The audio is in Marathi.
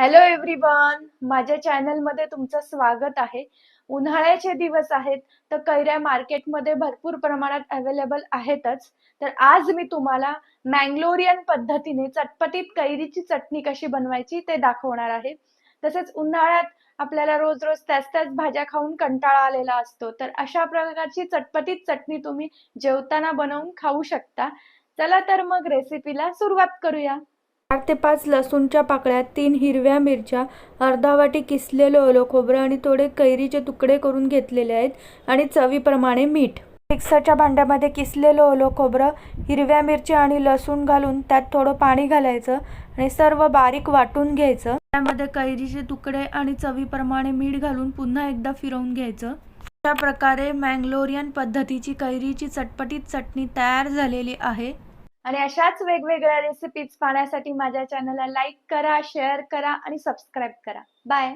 हॅलो एव्हरीवन माझ्या चॅनलमध्ये तुमचं स्वागत आहे. उन्हाळ्याचे दिवस आहेत तर कैऱ्या मार्केटमध्ये भरपूर प्रमाणात अवेलेबल आहेतच. तर आज मी तुम्हाला मँगलोरियन पद्धतीने चटपटीत कैरीची चटणी कशी बनवायची ते दाखवणार आहे. तसेच उन्हाळ्यात आपल्याला रोज रोज त्याच त्याच भाज्या खाऊन कंटाळा आलेला असतो. तर अशा प्रकारची चटपटीत चटणी तुम्ही जेवताना बनवून खाऊ शकता. चला तर मग रेसिपीला सुरुवात करूया. चार ते पाच लसूणच्या पाकळ्या तीन हिरव्या मिरच्या अर्धा वाटी किसलेलं ओलं खोबरं आणि थोडे कैरीचे तुकडे करून घेतलेले आहेत आणि चवीप्रमाणे मीठ. मिक्सरच्या भांड्यामध्ये किसलेलं ओलं खोबरं हिरव्या मिरच्या आणि लसूण घालून त्यात थोडं पाणी घालायचं आणि सर्व बारीक वाटून घ्यायचं. त्यामध्ये कैरीचे तुकडे आणि चवीप्रमाणे मीठ घालून पुन्हा एकदा फिरवून घ्यायचं. अशा प्रकारे मँगलोरियन पद्धतीची कैरीची चटपटीत चटणी तयार झालेली आहे. आणि अशाच वेगवेगळ्या रेसिपीज पाहण्यासाठी माझ्या चॅनलला लाईक करा शेअर करा आणि सबस्क्राईब करा. बाय